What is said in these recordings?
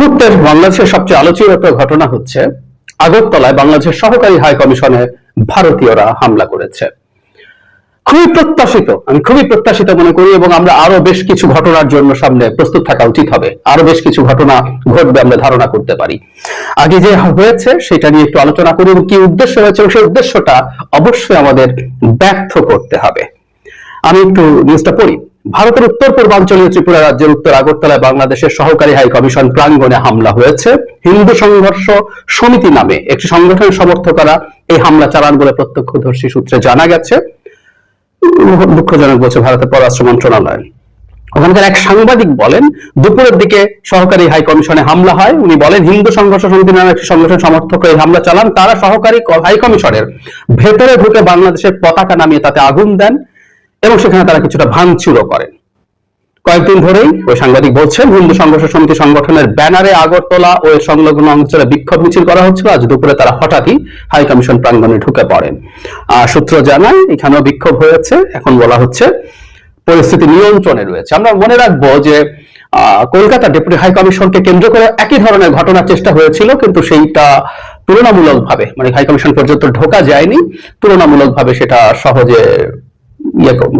মুহূর্তের বাংলাদেশের সবচেয়ে আলোচিত ঘটনা হচ্ছে, আগরতলায় বাংলাদেশের সহকারী হাই কমিশনে ভারতীয়রা হামলা করেছে। খুবই প্রত্যাশিত, আমি খুবই প্রত্যাশিত মনে করি এবং আমরা আরও বেশ কিছু ঘটনার জন্য সামনে প্রস্তুত থাকা উচিত হবে। আরও বেশ কিছু ঘটনা ঘটবে, আমরা ধারণা করতে পারি। আগে যে হয়েছে, সেটা নিয়ে একটু আলোচনা করি এবং কি উদ্দেশ্য হয়েছে সেই উদ্দেশ্যটা অবশ্যই আমাদের ব্যর্থ করতে হবে। আমি একটু নিউজটা পড়ি। ভারতের উত্তর পূর্বাঞ্চলীয় ত্রিপুরা রাজ্যের উত্তর আগরতলায় বাংলাদেশের সহকারী হাই কমিশন প্রাঙ্গণে হামলা হয়েছে। হিন্দু সংঘর্ষ সমিতি নামে একটি সংগঠনের সমর্থকরা এই হামলা চালান বলে প্রত্যক্ষদর্শী সূত্রে জানা গেছে। দুঃখজনক বলছে ভারতের পররাষ্ট্র মন্ত্রণালয়। ওখানকার এক সাংবাদিক বলেন, দুপুরের দিকে সহকারী হাই কমিশনে হামলা হয়। উনি বলেন, হিন্দু সংঘর্ষ সমিতি নামে একটি সংগঠন সমর্থক এই হামলা চালান। তারা সহকারী হাই কমিশনের ভেতরে ঢুকে বাংলাদেশের পতাকা নামিয়ে তাতে আগুন দেন। এবং সেখানে তারা কিছুটা ভাঙচুরও করেন। কয়েকদিন ধরেই ওই সাংবাদিক বলছেন, হিন্দু সংঘর্ষ সমিতি সংগঠনের ব্যানারে আগরতলা ও সংলগ্ন অঞ্চলে বিক্ষোভ মিছিল করা হচ্ছিল। আজ দুপুরে তারা হঠাৎই হাই কমিশন প্রাঙ্গণে ঢুকে পড়েন। সূত্র জানায় এখানেও বিক্ষোভ হয়েছে। এখন বলা হচ্ছে পরিস্থিতি নিয়ন্ত্রণে রয়েছে। আমরা মনে রাখব যে কলকাতা ডেপুটি হাই কমিশনকে কেন্দ্র করে একই ধরনের ঘটনার চেষ্টা হয়েছিল, কিন্তু সেইটা তুলনামূলকভাবে মানে হাই কমিশন পর্যন্ত ঢোকা যায়নি। তুলনামূলকভাবে সেটা সহজে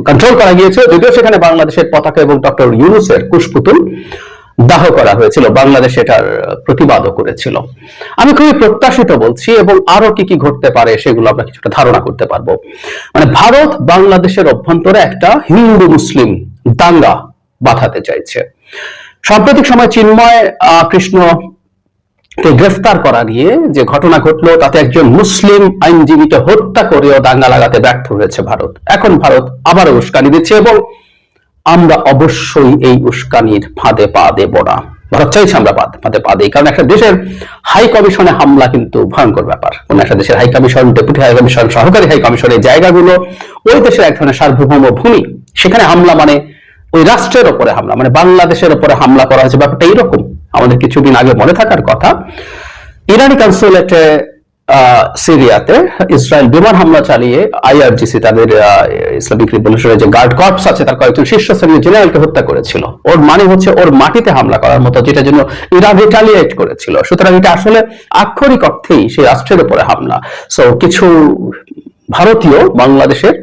কন্ট্রোল করা গিয়েছে যদিও সেখানে বাংলাদেশের পতাকা এবং ডক্টর ইউনুসের কুশপুতুল দাহ করা হয়েছিল, বাংলাদেশ এটার প্রতিবাদও করেছিল। আমি খুবই প্রত্যাশিত বলছি এবং আরও কি কি ঘটতে পারে সেগুলো আমরা কিছুটা ধারণা করতে পারব। মানে ভারত বাংলাদেশের অভ্যন্তরে একটা হিন্দু মুসলিম দাঙ্গা বাঁধাতে চাইছে। সাম্প্রতিক সময় চিন্ময় কৃষ্ণ গ্রেফতার করা নিয়ে যে ঘটনা ঘটলো, তাতে একজন মুসলিম আইনজীবীকে হত্যা করেও দাঙ্গা লাগাতে ব্যর্থ হয়েছে ভারত। এখন ভারত আবারও উস্কানি দিচ্ছে এবং আমরা অবশ্যই এই উস্কানির ফাঁদে পা দেব না। ভারত চাইছে আমরা পা- ফাঁদে পা দিই, কারণ একটা দেশের হাই কমিশনে হামলা কিন্তু ভয়ঙ্কর ব্যাপার। কোন একটা দেশের high commission, deputy high commission, সহকারী হাই কমিশনের জায়গাগুলো, ওই দেশের এক ধরনের সার্বভৌম ভূমি। সেখানে হামলা মানে ওই রাষ্ট্রের ওপরে হামলা মানে বাংলাদেশের ওপরে হামলা করা হয়েছে। ব্যাপারটা এইরকম। আমাদের কিছুদিন আগে মনে থাকার কথা, ইরানি কনসুলেটে সিরিয়াতে ইসরায়েল বিমান হামলা চালিয়ে আইআরজিসি তাদের ইসলামিক রিভলিউশনের যে গার্ড কর্পস আছে তার কয়েকজন শীর্ষস্থানীয় জেনারেলকে হত্যা করেছিল। ওর মানে হচ্ছে ওর মাটিতে হামলা করার মতো যেটা জন্য ইরান রিটালিয়েট করেছিল। সুতরাং এটা আসলে আক্ষরিক অর্থেই সেই রাষ্ট্রের উপরে হামলা। সো কিছু ভারতীয় বাংলাদেশের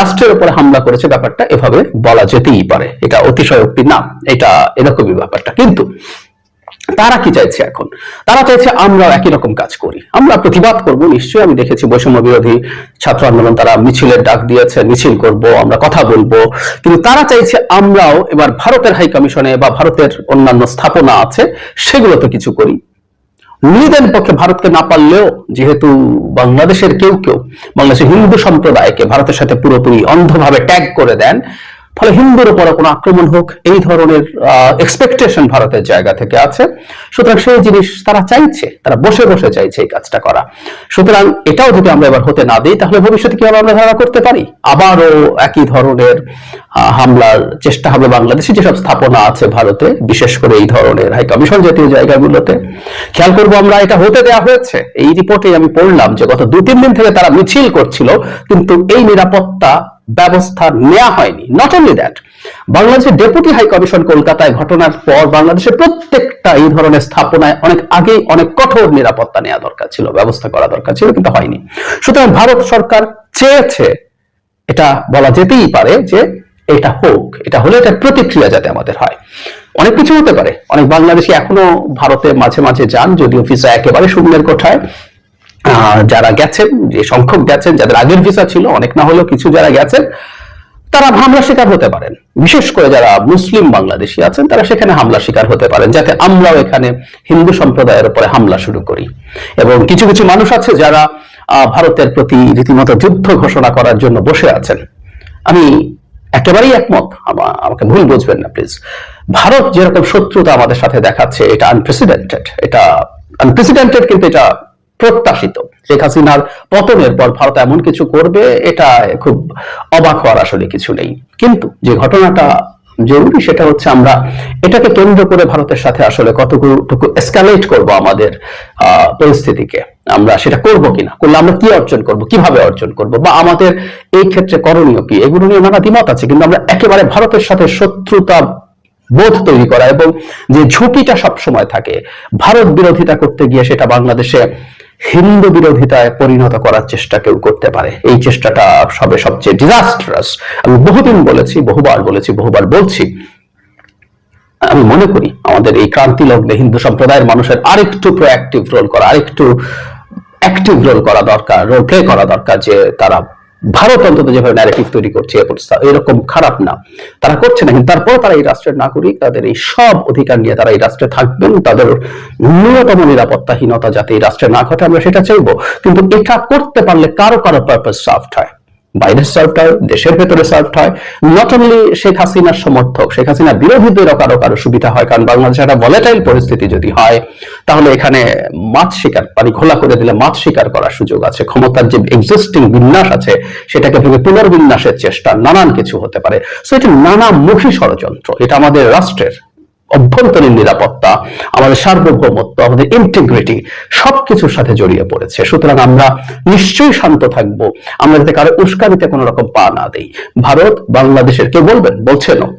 রাষ্ট্রের উপরে হামলা করেছে ব্যাপারটা এভাবে বলা যেতেই পারে। এটা অতিশয়োক্তি না, এটা এরকমই ব্যাপারটা। কিন্তু তারা কি চাইছে এখন? তারা চাইছে আমরা একই রকম কাজ করি। আমরা প্রতিবাদ করব, নিশ্চয়ই আমি দেখেছি বৈষম্য বিরোধী ছাত্র আন্দোলন তারা মিছিলের ডাক দিয়েছে, মিছিল করব, আমরা কথা বলব। কিন্তু তারা চাইছে আমরাও এবার ভারতের হাই কমিশনে বা ভারতের অন্যান্য স্থাপনা আছে, সেগুলোতে কিছু করি। নিজেদের পক্ষে ভারতকে না পারলেও, যেহেতু বাংলাদেশের কেউ কেউ, বাংলাদেশের হিন্দু সম্প্রদায়কে ভারতের সাথে পুরোপুরি অন্ধভাবে ট্যাগ করে দেন ফলে হিন্দুর উপরে কোনো আক্রমণ হোক, এই ধরনের এক্সপেকটেশন ভারতের জায়গা থেকে আছে। সুতরাং সেই জিনিস তারা চাইছে, তারা বসে বসে চাইছে এই কাজটা করা। সুতরাং এটাও যদি আমরা এবার হতে না দিই, তাহলে ভবিষ্যতে কীভাবে আমরা ধারণা করতে পারি? আবারও একই ধরনের হামলার চেষ্টা হবে বাংলাদেশে, যেসব স্থাপনা আছে ভারতে, বিশেষ করে এই ধরনের হাই কমিশন জাতীয় জায়গাগুলোতে। খেয়াল করব আমরা, এটা হতে দেওয়া হয়েছে। এই রিপোর্টে আমি পড়লাম যে গত দু তিন দিন থেকে তারা মিছিল করছিল, কিন্তু এই নিরাপত্তা ব্যবস্থা নেওয়া হয়নি। নট অনলি দ্যাট বাংলাদেশের ডেপুটি হাই কমিশন কলকাতায় ঘটনার পর বাংলাদেশের প্রত্যেকটা এই ধরনের স্থাপনায় অনেক আগেই অনেক কঠোর নিরাপত্তা নেওয়া দরকার ছিল, ব্যবস্থা করা দরকার ছিল, কিন্তু হয়নি। সুতরাং ভারত সরকার চেয়েছে, এটা বলা যেতেই পারে যে এটা হোক, এটা হলে এটা প্রতিক্রিয়া যাতে আমাদের হয়। অনেক কিছু হতে পারে। অনেক বাংলাদেশি এখনও ভারতে মাঝে মাঝে যান যদিও ভিসা একেবারে শূন্যের কোঠায় যারা গেছেন, যে সংখ্যক গেছেন, যাদের আগের ভিসা ছিল, অনেক না হলেও কিছু যারা গেছেন, তারা হামলা শিকার হতে পারেন। বিশেষ করে যারা মুসলিম বাংলাদেশি আছেন, তারা সেখানে হামলা শিকার হতে পারেন, যাতে আমরাও এখানে হিন্দু সম্প্রদায়ের উপরে হামলা শুরু করি। এবং কিছু কিছু মানুষ আছে যারা ভারতের প্রতি রীতিমতো যুদ্ধ ঘোষণা করার জন্য বসে আছেন। আমি একেবারেই একমত, আমা- আমাকে ভুল বুঝবেন না প্লিজ ভারত যেরকম শত্রুতা আমাদের সাথে দেখাচ্ছে, এটা আনপ্রেসিডেন্টেড এটা আনপ্রেসিডেন্টেড কিন্তু এটা প্রত্যাশিত। শেখ হাসিনার পতনের পর ভারত এমন কিছু করবে, এটা খুব অবাক হওয়ার আসলে কিছু নেই। কিন্তু যে ঘটনাটা জরুরি সেটা হচ্ছে আমরা এটাকে কেন্দ্র করে ভারতের সাথে আসলে কতটুকু এসকালেট করব আমাদের পরিস্থিতিকে। আমরা সেটা করব কিনা, করলে আমরা কি অর্জন করব, কীভাবে অর্জন করব, বা আমাদের এই ক্ষেত্রে করণীয় কি, এগুলো নিয়ে নানা দ্বিমত আছে, কিন্তু আমরা একেবারে ভারতের সাথে শত্রুতা বোধ তৈরি করা এবং যে ঝুঁকিটা সবসময় থাকে, ভারত বিরোধিতা করতে গিয়ে সেটা বাংলাদেশে হিন্দু বিরোধিতায় পরিণত করার চেষ্টা কেউ করতে পারে। এই চেষ্টাটা সবে সবচেয়ে ডিজাস্ট্রাস আমি বহুদিন বলেছি, বহুবার বলেছি, বহুবার বলছি। আমি মনে করি আমাদের এই ক্রান্তি লগ্নে হিন্দু সম্প্রদায়ের মানুষের আরেকটু প্রোঅ্যাক্টিভ রোল করা, আরেকটু অ্যাক্টিভ রোল করা দরকার রোল প্লে করা দরকার যে তারা ভারত অন্তত যেভাবে ন্যারেটিভ তৈরি করছে এরকম খারাপ না। তারা করছে না, কিন্তু তারপর তারা এই রাষ্ট্রের নাগরিক, তাদের এই সব অধিকার নিয়ে তারা এই রাষ্ট্রে থাকবেন, তাদের ন্যূনতম নিরাপত্তাহীনতা যাতে এই রাষ্ট্রে না ঘটে, আমরা সেটা চাইব। কিন্তু এটা করতে পারলে কারও কারও পারপাস সাফট হয়। বাইরে সার্ভড হয়, দেশের ভেতরে সার্ভড হয়। নট অনলি শেখ হাসিনার সমর্থক, শেখ হাসিনা বিরোধীদেরও কারও কারও সুবিধা হয়, কারণ বাংলাদেশে একটা ভলেটাইল পরিস্থিতি যদি হয়, তাহলে এখানে মাছ শিকার পানি খোলা করে দিলে মাছ শিকার করার সুযোগ আছে। ক্ষমতার যে এক্সিস্টিং বিন্যাস আছে, সেটাকে ভেবে পুনর্বিন্যাসের চেষ্টা নানান কিছু হতে পারে। সো এটি নানামুখী ষড়যন্ত্র, এটা আমাদের রাষ্ট্রের অভ্যন্তরীণ নিরাপত্তা, আমাদের সার্বভৌমত্ব, আমাদের ইন্টিগ্রিটি সবকিছুর সাথে জড়িয়ে পড়েছে। সুতরাং আমরা নিশ্চয়ই শান্ত থাকব। আমরা যাতে কারও উস্কানিতে কোনো রকম পা না দেই। ভারত, বাংলাদেশের কেউ বলবেন? বলছেনও।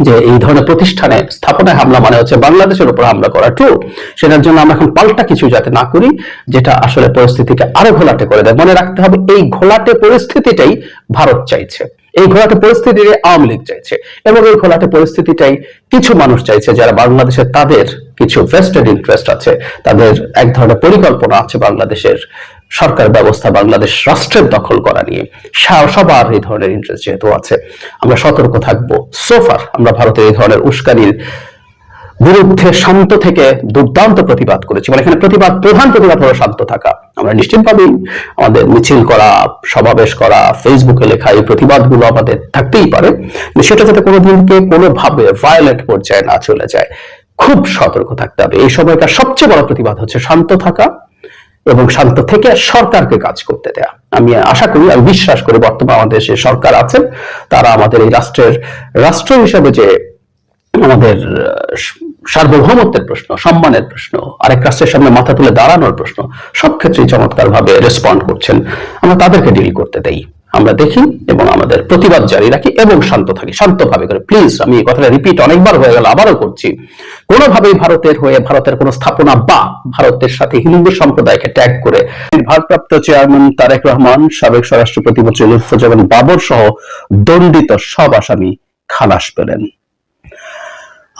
যে এই ধরনের প্রতিষ্ঠানে স্থাপনায় হামলা মানে হচ্ছে বাংলাদেশের উপর হামলা করা। ট্রু, সেটার জন্য আমরা এখন পাল্টা কিছু যাতে না করি, যেটা আসলে পরিস্থিতিকে আরও ঘোলাটে করে দেয়। মনে রাখতে হবে, এই ঘোলাটে পরিস্থিতিটাই ভারত চাইছে। এই ঘোলাটে পরিস্থিতিটাই আওয়ামী লীগ চাইছে এবং এই ঘোলাটে পরিস্থিতিটাই কিছু মানুষ চাইছে যারা বাংলাদেশের তাদের কিছু ভেস্টেড ইন্টারেস্ট আছে, তাদের এক ধরনের পরিকল্পনা আছে বাংলাদেশের সরকার ব্যবস্থা, বাংলাদেশ রাষ্ট্রের দখল করা নিয়ে। সবার এই ধরনের ইন্টারেস্ট যেহেতু আছে। আমরা সতর্ক থাকব। সোফার আমরা ভারতের এই ধরনের উস্কানির বিরুদ্ধে শান্ত থেকে দুর্দান্ত প্রতিবাদ করেছি। মানে এখানে প্রতিবাদ, প্রধান প্রতিবাদ হলো শান্ত থাকা। আমরা নিশ্চিতভাবেই আমাদের মিছিল করা, সমাবেশ করা, ফেসবুকে লেখা এই প্রতিবাদগুলো আমাদের থাকতেই পারে। সেটা যাতে কোনোদিনকে কোনোভাবে ভায়োলেন্ট পর্যায়ে না চলে যায়, খুব সতর্ক থাকতে হবে। এই সময়কার সবচেয়ে বড় প্রতিবাদ হচ্ছে শান্ত থাকা এবং শান্ত থেকে সরকারকে কাজ করতে দেয়া। আমি আশা করি আমি বিশ্বাস করি বর্তমান আমাদের যে সরকার আছেন, তারা আমাদের এই রাষ্ট্রের, রাষ্ট্র হিসেবে যে আমাদের সার্বভৌমত্বের প্রশ্ন, সম্মানের প্রশ্ন, আরেক রাষ্ট্রের সামনে মাথা তুলে দাঁড়ানোর প্রশ্ন, সব ক্ষেত্রেই চমৎকার ভাবে রেসপন্ড করছেন। আমরা তাদেরকে ডিল করতে দেই। আমরা দেখি এবং আমাদের প্রতিবাদ জারি রাখি এবং শান্ত থাকি, শান্তভাবে করে। প্লিজ আমি এই কথাটা রিপিট অনেকবার হয়ে গেল, আবারও করছি। কোনোভাবেই ভারতের হয়ে, ভারতের কোনো স্থাপনা বা ভারতের সাথে হিন্দু সম্প্রদায়কে ট্যাগ করে ভারপ্রাপ্ত চেয়ারম্যান তারেক রহমান, সাবেক স্বরাষ্ট্র প্রতিমন্ত্রী লুৎফুজ্জামান বাবর সহ দণ্ডিত সব আসামি খালাস পেলেন।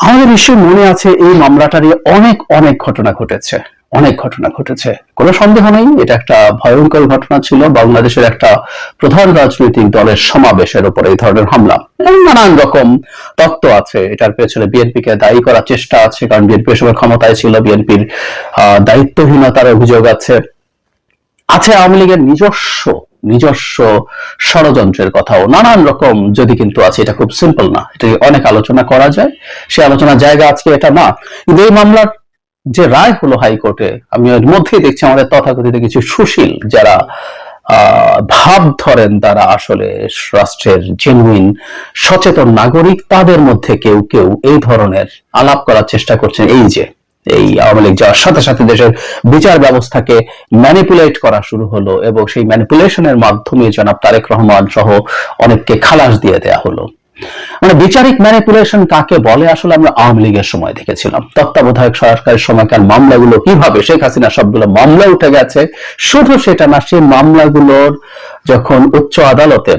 আমাদের নিশ্চয়ই মনে আছে এই মামলাটারই অনেক অনেক ঘটনা ঘটেছে। অনেক ঘটনা ঘটেছে। কোনো সন্দেহ নেই, এটা একটা ভয়ঙ্কর ঘটনা ছিল। বাংলাদেশের একটা প্রধান রাজনৈতিক দলের সমাবেশের উপর এই ধরনের হামলা। নানান রকম তত্ত্ব আছে। এটার পেছনে বিএনপি কে দায়ী করার চেষ্টা আছে, কারণ বিএনপি সময় ক্ষমতায় ছিল। বিএনপির দায়িত্বহীনতার অভিযোগ আছে। আছে আওয়ামী লীগের নিজস্ব নিজস্ব ষড়যন্ত্রের কথাও। নানান রকম যদি কিন্তু আছে, এটা খুব সিম্পল না। এটা অনেক আলোচনা করা যায়। সে আলোচনার জায়গা আজকে এটা না। কিন্তু এই মামলার যে রায় হলো হাইকোর্টে, আমি এর মধ্যেই দেখছি আমাদের তথাকথিত কিছু সুশীল যারা ভাব ধরেন তারা আসলে রাষ্ট্রের জেনুইন সচেতন নাগরিক, তাদের মধ্যে কেউ কেউ এই ধরনের আলাপ করার চেষ্টা করছেন। এই যে এই আওয়ামী লীগ যাওয়ার সাথে সাথে দেশের বিচার ব্যবস্থাকে ম্যানিপুলেট করা শুরু হলো এবং সেই ম্যানিপুলেশনের মাধ্যমে জনাব তারেক রহমান সহ অনেককে খালাস দিয়ে দেয়া হলো। মানে বিচারিক ম্যানিপুলেশন কাকে বলে? আসলে আমরা আওয়ামী লীগের সময় দেখেছিলাম। তত্ত্বাবধায়ক সরকারের সময়কার মামলাগুলো কীভাবে শেখ হাসিনা সবগুলো মামলা উঠে গেছে, শুধু সেটা না, সেই মামলাগুলোর যখন উচ্চ আদালতে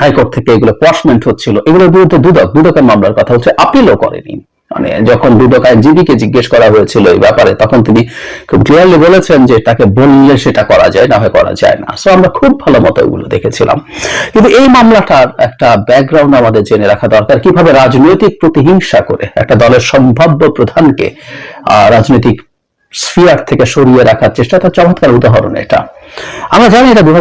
হাইকোর্ট থেকে এগুলো পশমেন্ট হচ্ছিল এগুলোর বিরুদ্ধে দুদক, দুদকের মামলার কথা হচ্ছে আপিলও করেনি। মানে যখন দুদকায় জিবিকে জিজ্ঞেস করা হয়েছিল এই ব্যাপারে, তখন তিনি খুব ক্লিয়ারলি বলেছেন যে তাকে বললে সেটা করা যায়, না হয় করা যায় না। সো আমরা খুব ভালো মতো এগুলো দেখেছিলাম। কিন্তু এই মামলাটার একটা ব্যাকগ্রাউন্ড আমাদের জেনে রাখা দরকার। কীভাবে রাজনৈতিক প্রতিহিংসা করে একটা দলের সম্ভাব্য প্রধানকে রাজনৈতিক স্ফিয়ার থেকে সরিয়ে রাখার চেষ্টা তার চমৎকার উদাহরণ এটা। আমরা জানি এটা দু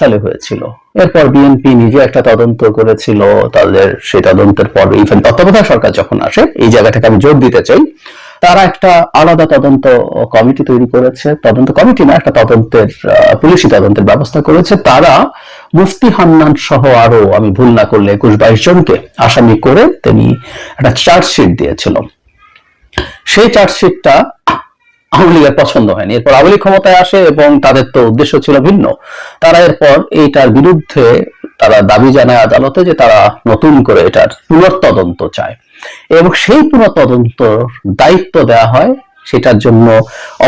সালে হয়েছিল। এরপর বিএনপি নিজে একটা তদন্ত করেছিল, তাদের সেই তদন্তের পর ইভেন তত্ত্বাবধায়ক সরকার যখন আসে, এই জায়গাটাকে আমি জোর দিতে চাই, তারা একটা আলাদা তদন্ত কমিটি তৈরি করেছে, তদন্ত কমিটি না, একটা তদন্তের পুলিশি তদন্তের ব্যবস্থা করেছে। তারা মুফতি হান্নান সহ আরও, আমি ভুল না করলে একুশ বাইশ জনকে আসামি করে তিনি একটা চার্জশিট দিয়েছিল। সেই চার্জশিটটা আওয়ামী লীগের পছন্দ হয়নি। এরপর আওয়ামী লীগ ক্ষমতায় আসে এবং তাদের তো উদ্দেশ্য ছিল ভিন্ন। তারা এরপর এইটার বিরুদ্ধে তারা দাবি জানায় আদালতে যে তারা নতুন করে এটার পুনর্তদন্ত চায়। এবং সেই পুরো তদন্ত দায়িত্ব দেওয়া হয় সেটার জন্য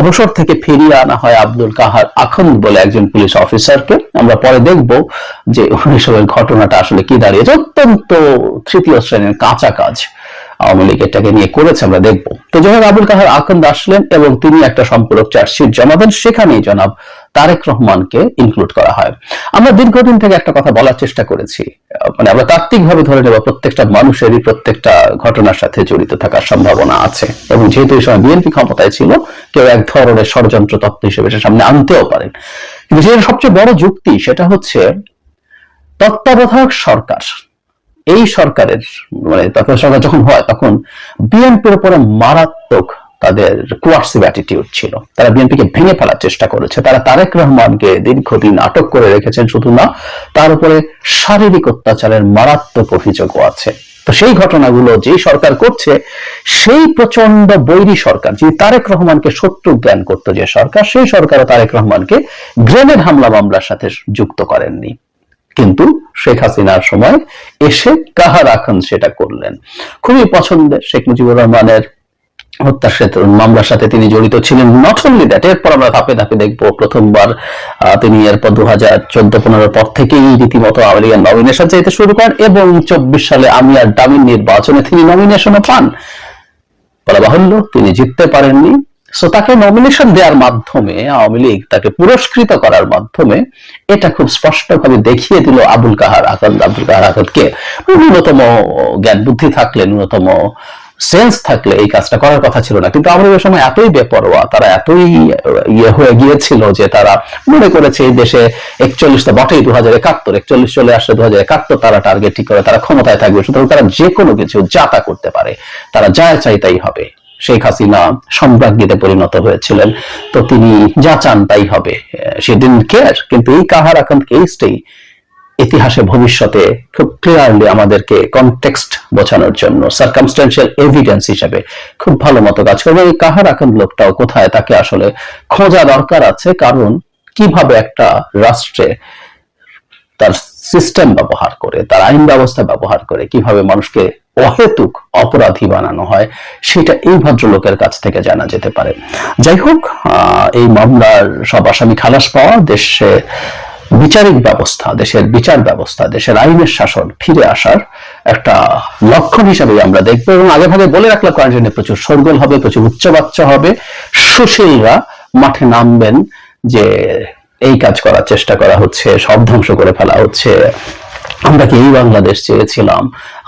অবসর থেকে ফিরিয়ে আনা হয় আব্দুল কাহার আখন্দ বলে একজন পুলিশ অফিসারকে। আমরা পরে দেখব যে ওইসবের ঘটনাটা আসলে কি দাঁড়িয়েছে। অত্যন্ত তৃতীয় শ্রেণির কাঁচা কাজ। আওয়ামী লীগ এটাকে নিয়ে করেছে, আমরা দেখব। তো জনাব আবুল কাহার আখন্দ আসলেন এবং তিনি একটা সম্পূরক চার্জশিট জমা দেন, সেখানেই জনাব তারেক রহমানকে ইনক্লুড করা হয়। আমরা দীর্ঘদিন থেকে একটা কথা বলার চেষ্টা করেছি। মানে আমরা তাত্ত্বিক ভাবে ধরে নেব প্রত্যেকটা মানুষেরই প্রত্যেকটা ঘটনার সাথে জড়িত থাকার সম্ভাবনা আছে। এবং যেহেতু এই সময় বিএনপি ক্ষমতায় ছিল, কেউ এক ধরনের ষড়যন্ত্র তত্ত্ব হিসেবে সামনে আনতেও পারেন। কিন্তু যে সবচেয়ে বড় যুক্তি সেটা হচ্ছে তত্ত্বাবধায়ক সরকার। এই সরকারের মানে তত্ত্বাবধায়ক সরকার যখন হয়, তখন বিএনপির উপরে মারাত্মক তাদের কোয়ার্সিভ অ্যাটিটিউড ছিল। তারা বিএনপিকে ভেঙে ফেলার চেষ্টা করেছে। তারা তারেক রহমানকে দীর্ঘদিন আটক করে রেখেছেন, শুধু না, তার উপরে শারীরিক অত্যাচারের মারাত্মক অভিযোগও আছে। তো সেই ঘটনাগুলো যেই সরকার করছে, সেই প্রচণ্ড বৈরী সরকার যে তারেক রহমানকে শত্রু জ্ঞান করতো যে সরকার, সেই সরকারও তারেক রহমানকে গ্রেনেড হামলা মামলার সাথে যুক্ত করেননি। কিন্তু শেখ হাসিনার সময় এসে কাহা রাখান সেটা করলেন। খুবই পছন্দের শেখ মুজিবুর রহমানের মামলার সাথে তিনি জড়িত ছিলেন। নট অনলি দ্যাট এরপর আমরা ধাপে ধাপে দেখব প্রথমবার তিনি এরপর দু হাজার চোদ্দ পনেরো পর থেকেই রীতিমতো লীগের নমিনেশন চাইতে শুরু করেন এবং চব্বিশ সালে আমি আর ডামিন নির্বাচনে তিনি নমিনেশনও পান। বলা বাহুল্য, তিনি জিততে পারেননি। সো তাকে নমিনেশন দেওয়ার মাধ্যমে, আওয়ামী লীগ তাকে পুরস্কৃত করার মাধ্যমে এটা খুব স্পষ্টভাবে দেখিয়ে দিল আবুল কাহার আকাদ আব্দুল কাহার আকাদকে ন্যূনতম জ্ঞান বুদ্ধি থাকলে, ন্যূনতম সেন্স থাকলে এই কাজটা করার কথা ছিল না। কিন্তু আমাদের ওই সময় এতই বেপরোয়া, তারা এতই ইয়ে হয়ে গিয়েছিল যে তারা মনে করেছে এই দেশে একচল্লিশটা বটেই দু হাজার একাত্তর, একচল্লিশ চলে আসলে দু হাজার একাত্তর তারা টার্গেট ঠিক করে, তারা ক্ষমতায় থাকবে, সুতরাং তারা যে কোনো কিছু যাতা করতে পারে, তারা যা চাই তাই হবে। শেখ হাসিনা সম্রাজ্ঞীতে পরিণত হয়েছিলেন। তো তিনি যা চান তাই হবে। সে দিন কেয়ার কিন্তু এই কাহার আকান্ত কেসটাই ইতিহাসে, ভবিষ্যতে খুব ক্লিয়ারলি আমাদেরকে কনটেক্সট বোঝানোর জন্য সার্কামস্টেন্সিয়াল এভিডেন্স হিসেবে খুব ভালো মতো কাজ করবে। এই কাহার আকান্ত লোকটাও কোথায়, তাকে আসলে খোঁজা দরকার আছে। কারণ কীভাবে একটা রাষ্ট্রে তার সিস্টেম ব্যবহার করে, তার আইন ব্যবস্থা ব্যবহার করে, কীভাবে মানুষকে অহেতুক অপরাধী বানানো হয়, সেটা এই ভদ্রলোকের কাছ থেকে জানা যেতে পারে। যাই হোক এই মামলার সব আসামি খালাস পাওয়া, দেশে বিচারিক ব্যবস্থা, দেশের বিচার ব্যবস্থা, দেশের আইনের শাসন ফিরে আসার একটা লক্ষণ হিসাবে আমরা দেখব এবং আগে ভাগে বলে রাখলাম কোয়ারেন্টাইনে প্রচুর সরগোল হবে, প্রচুর উচ্চবাচ্চা হবে। সুশীলরা মাঠে নামবেন যে এই কাজ করার চেষ্টা করা হচ্ছে, সব ধ্বংস করে ফেলা হচ্ছে। আমরা কি এই বাংলাদেশ চেয়েছিলাম?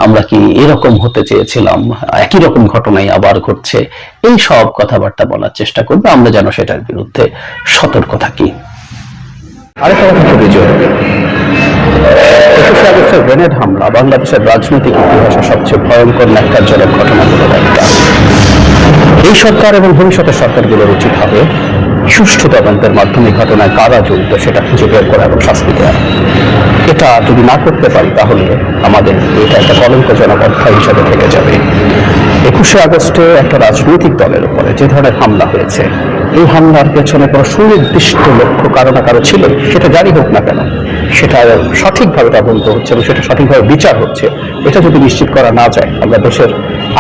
আমরা কি এরকম হতে চেয়েছিলাম? একই রকম ঘটনাই আবার ঘটছে। এই সব কথাবার্তা বলার চেষ্টা করবে, আমরা যেন সেটার বিরুদ্ধে সতর্ক থাকি। আরেকটা কথা আগস্টের গ্রেনেড হামলা বাংলাদেশের রাজনৈতিক ইতিহাসে সবচেয়ে ভয়ঙ্কর ন্যাক্কারজনক ঘটনাগুলোর একটা। এই সরকার এবং ভবিষ্যতের সরকারগুলোর উচিত হবে সুষ্ঠু তদন্তের মাধ্যমে ঘটনায় কারা জড়িত সেটা খুঁজে বের করা এবং শাস্তি দেওয়া এটা যদি না করতে পারি, তাহলে আমাদের এটা একটা কলঙ্কজনক অধ্যায় হিসাবে থেকে যাবে। একুশে আগস্টে একটা রাজনৈতিক দলের উপরে যে ধরনের হামলা হয়েছে, এই হামলার পেছনে কোনো সুনির্দিষ্ট লক্ষ্য কারও না কারও ছিল সেটা জারি হোক না কেন, সেটা সঠিকভাবে তদন্ত হচ্ছে এবং সেটা সঠিকভাবে বিচার হচ্ছে, এটা যদি নিশ্চিত করা না যায়, আমরা দেশের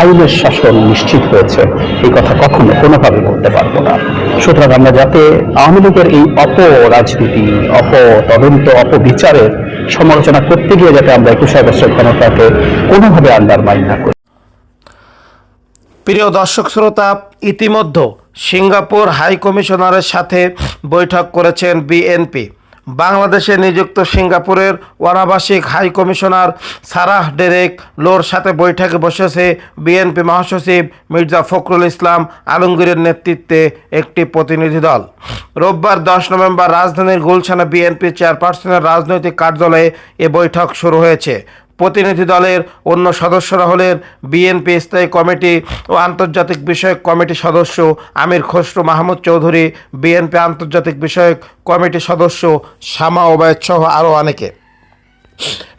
আইনের শাসন নিশ্চিত হয়েছে। এই কথা কখনো কোনোভাবে বলতে পারব না। সুতরাং আমরা যাতে আওয়ামী লীগের এই অপ রাজনীতি অপ তদন্ত অপবিচারের সমালোচনা করতে গিয়ে যাতে আমরা একুশে আগস্টের ক্ষমতাকে কোনোভাবে আন্ডারমাইন না করি। প্রিয় দর্শক শ্রোতা, ইতিমধ্যে সিঙ্গাপুর হাই কমিশনারের সাথে বৈঠক করেছেন বিএনপি। বাংলাদেশে নিযুক্ত সিঙ্গাপুরের অনাবাসিক high commissioner Sarah Derek Loh সাথে বৈঠকে বসেছে বিএনপি মহাসচিব মির্জা ফখরুল ইসলাম আলমগীরের নেতৃত্বে একটি প্রতিনিধি দল। রোববার দশ নভেম্বর রাজধানীর গুলশানে বিএনপি চেয়ারপারসনের রাজনৈতিক কার্যালয়ে এ বৈঠক শুরু হয়েছে। প্রতিনিধি দলের অন্য সদস্যরা হলেন বিএনপি স্থায়ী কমিটি ও আন্তর্জাতিক বিষয়ক কমিটি সদস্য আমির খসরু মাহমুদ চৌধুরী বিএনপি আন্তর্জাতিক বিষয়ক কমিটি সদস্য শ্যামা ওবায়দ সহ আরও অনেকে।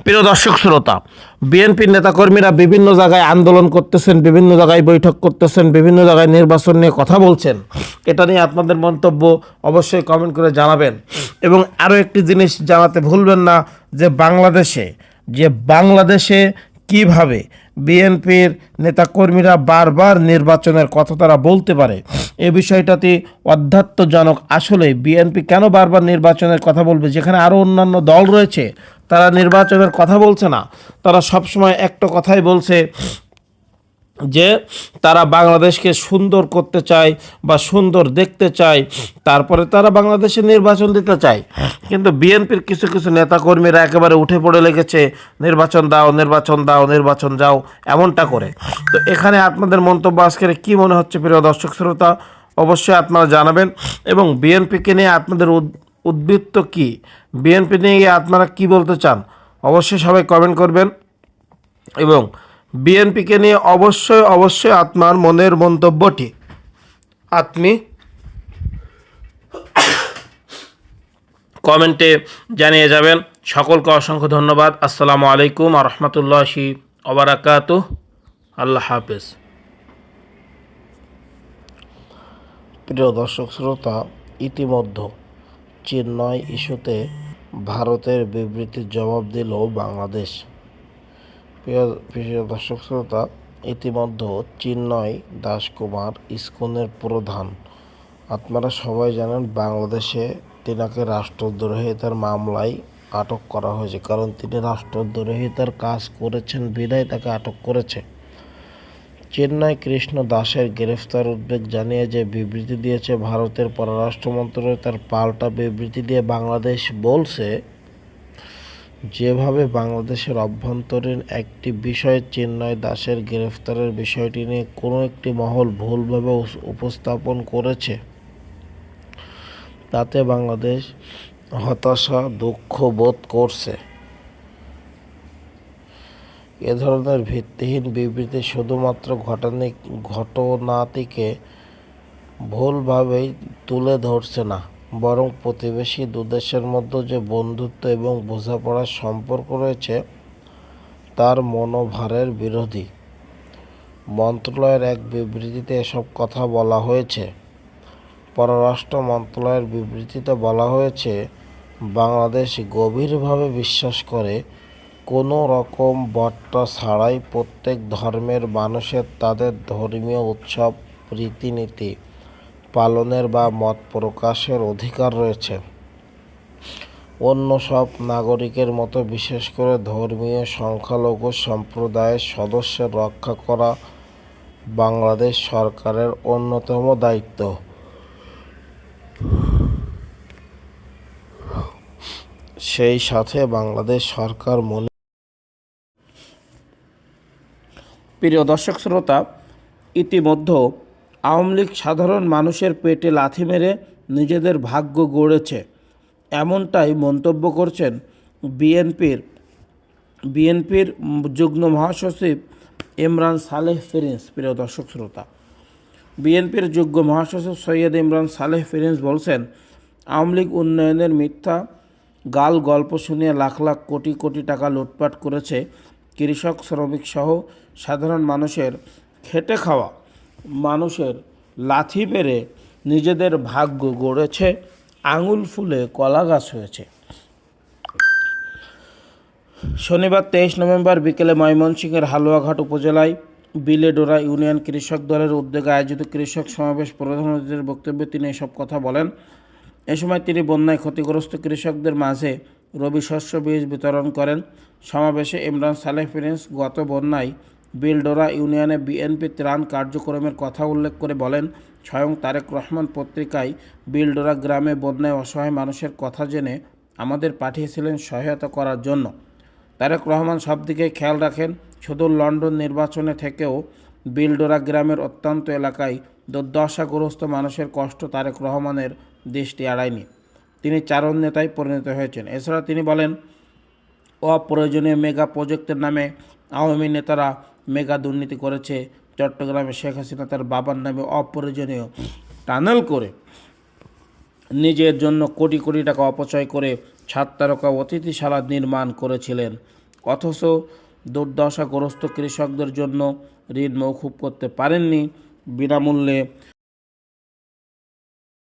প্রিয় দর্শক শ্রোতা বিএনপির নেতাকর্মীরা বিভিন্ন জায়গায় আন্দোলন করতেছেন, বিভিন্ন জায়গায় বৈঠক করতেছেন, বিভিন্ন জায়গায় নির্বাচন নিয়ে কথা বলছেন। এটা নিয়ে আপনাদের মন্তব্য অবশ্যই কমেন্ট করে জানাবেন। এবং আরও একটি জিনিস জানাতে ভুলবেন না যে বাংলাদেশে যে বাংলাদেশে কীভাবে বিএনপির নেতাকর্মীরা বারবার নির্বাচনের কথা তারা বলতে পারে, এ বিষয়টাতে অধ্যাত্মজনক আসলে বিএনপি কেন বারবার নির্বাচনের কথা বলবে, যেখানে আরও অন্যান্য দল রয়েছে, তারা নির্বাচনের কথা বলছে না। তারা সবসময় একটা কথাই বলছে যে তারা বাংলাদেশকে সুন্দর করতে চায় বা সুন্দর দেখতে চায়, তারপরে তারা বাংলাদেশে নির্বাচন দিতে চায়। কিন্তু বিএনপির কিছু কিছু নেতাকর্মীরা একেবারে উঠে পড়ে লেগেছে, নির্বাচন দাও নির্বাচন দাও, নির্বাচন যাও, এমনটা করে। তো এখানে আপনাদের মন্তব্য আজকের কী মনে হচ্ছে প্রিয় দর্শক শ্রোতা? অবশ্যই আপনারা জানাবেন। এবং বিএনপিকে নিয়ে আপনাদের উদ- উদ্বৃত্ত কী? বিএনপি নিয়ে আপনারা কি বলতে চান? অবশ্যই সবাই কমেন্ট করবেন। এবং বিএনপিকে নিয়ে অবশ্যই অবশ্যই আত্মার মনের মন্তব্যটি। আপনি কমেন্টে জানিয়ে যাবেন। সকলকে অসংখ্য ধন্যবাদ। আসসালামু আলাইকুম আ রহমতুল্লাহি ওবরাকাত আল্লাহ হাফেজ। প্রিয় দর্শক, শ্রোতা, ইতিমধ্যে চেন্নাই ইস্যুতে ভারতের বিবৃতির জবাব দিল বাংলাদেশ। প্রিয় দর্শক শ্রোতা, ইতিমধ্যে চিন্ময় দাসকুমার ইস্কনের প্রধান। আপনারা সবাই জানেন বাংলাদেশে তিনাকে রাষ্ট্রদ্রোহিতার মামলায় আটক করা হয়েছে, কারণ তিনি রাষ্ট্রদ্রোহিতার কাজ করেছেন, বিদায় তাকে আটক করেছে। চেন্নাই কৃষ্ণ দাসের গ্রেফতার উদ্বেগ জানিয়ে যে বিবৃতি দিয়েছে ভারতের পররাষ্ট্র মন্ত্রণালয় তার পাল্টা বিবৃতি দিয়ে বাংলাদেশ বলছে যেভাবে বাংলাদেশের অভ্যন্তরীণ একটি বিষয় চেন্নাই দাসের গ্রেফতারের বিষয়টি নিয়ে কোনো একটি মহল ভুলভাবে উপস্থাপন করেছে, তাতে বাংলাদেশ হতাশা, দুঃখ বোধ করছে। এ ধরনের ভিত্তিহীন বিবৃতি শুধুমাত্র ঘটনা ঘটনাটিকে ভুলভাবেই তুলে ধরছে না। বরং প্রতিবেশী দুদেশের মধ্যে যে বন্ধুত্ব এবং বোঝাপড়ার সম্পর্ক রয়েছে, তার মনোভারের বিরোধী। মন্ত্রণালয়ের এক বিবৃতিতে এসব কথা বলা হয়েছে। পররাষ্ট্র মন্ত্রণালয়ের বিবৃতিতে বলা হয়েছে, বাংলাদেশ গভীরভাবে বিশ্বাস করে, কোনো রকম বট্টা ছাড়াই প্রত্যেক ধর্মের মানুষের তাদের ধর্মীয় উৎসব, রীতিনীতি পালনের বা মত প্রকাশের অধিকার রয়েছে। অন্য সব নাগরিকের মতো বিশেষ করে ধর্মীয় সংখ্যালঘু সম্প্রদায়ের সদস্যের রক্ষা করা বাংলাদেশ সরকারের অন্যতম দায়িত্ব। সেই সাথে বাংলাদেশ সরকার মনে প্রিয় দর্শক শ্রোতা, ইতিমধ্যে আওয়ামী লীগ সাধারণ মানুষের পেটে লাথি মেরে নিজেদের ভাগ্য গড়েছে। এমনটাই মন্তব্য করছেন বিএনপির বিএনপির যুগ্ম মহাসচিব ইমরান সালেহ ফিরিন্স প্রিয় দর্শক শ্রোতা, বিএনপির যোগ্য মহাসচিব সৈয়দ ইমরান সালেহ ফিরিন্স বলছেন, আওয়ামী লীগ উন্নয়নের মিথ্যা গাল গল্প শুনিয়ে লাখ লাখ কোটি কোটি টাকা লুটপাট করেছে কৃষক, শ্রমিক সহ সাধারণ মানুষের খেটে খাওয়া। মানুষের লাথি মেরে নিজেদের ভাগ্য গড়েছে, আঙুল ফুলে কলা গাছ হয়েছে। শনিবার তেইশ নভেম্বর বিকেলে ময়মনসিংহের হালুয়াঘাট উপজেলায় বিলেডোরা ইউনিয়ন কৃষক দলের উদ্যোগে আয়োজিত কৃষক সমাবেশ প্রধান অতিথির বক্তব্যে তিনি এসব কথা বলেন। এ সময় তিনি বন্যায় ক্ষতিগ্রস্ত কৃষকদের মাঝে রবি শস্য বীজ বিতরণ করেন। সমাবেশে ইমরান সালেহ প্রিন্স গত বন্যায় বিলডোরা ইউনিয়নে বিএনপি ত্রাণ কার্যক্রমের কথা উল্লেখ করে বলেন, স্বয়ং তারেক রহমান পত্রিকায় বিলডোরা গ্রামে বন্যায় অসহায় মানুষের কথা জেনে আমাদের পাঠিয়েছিলেন সহায়তা করার জন্য। তারেক রহমান সব দিকে খেয়াল রাখেন, শুধু লন্ডন নির্বাচনে থেকেও বিলডোরা গ্রামের অত্যন্ত এলাকায় দুর্দশাগ্রস্ত মানুষের কষ্ট তারেক রহমানের দৃষ্টি এড়ায়নি। তিনি চারণ নেতায় পরিণত হয়েছেন। এছাড়া তিনি বলেন, অপ্রয়োজনীয় মেগা প্রজেক্টের নামে আওয়ামী নেতারা মেগা দুর্নীতি করেছে চট্টগ্রামে শেখ হাসিনা, তার বাবার নামে অপ্রয়োজনীয় টানেল করে নিজের জন্য কোটি কোটি টাকা অপচয় করে ছাদ তারকা অতিথিশালা নির্মাণ করেছিলেন। অথচ দুর্দশাগ্রস্ত কৃষকদের জন্য ঋণ মৌকুব করতে পারেননি। বিনামূল্যে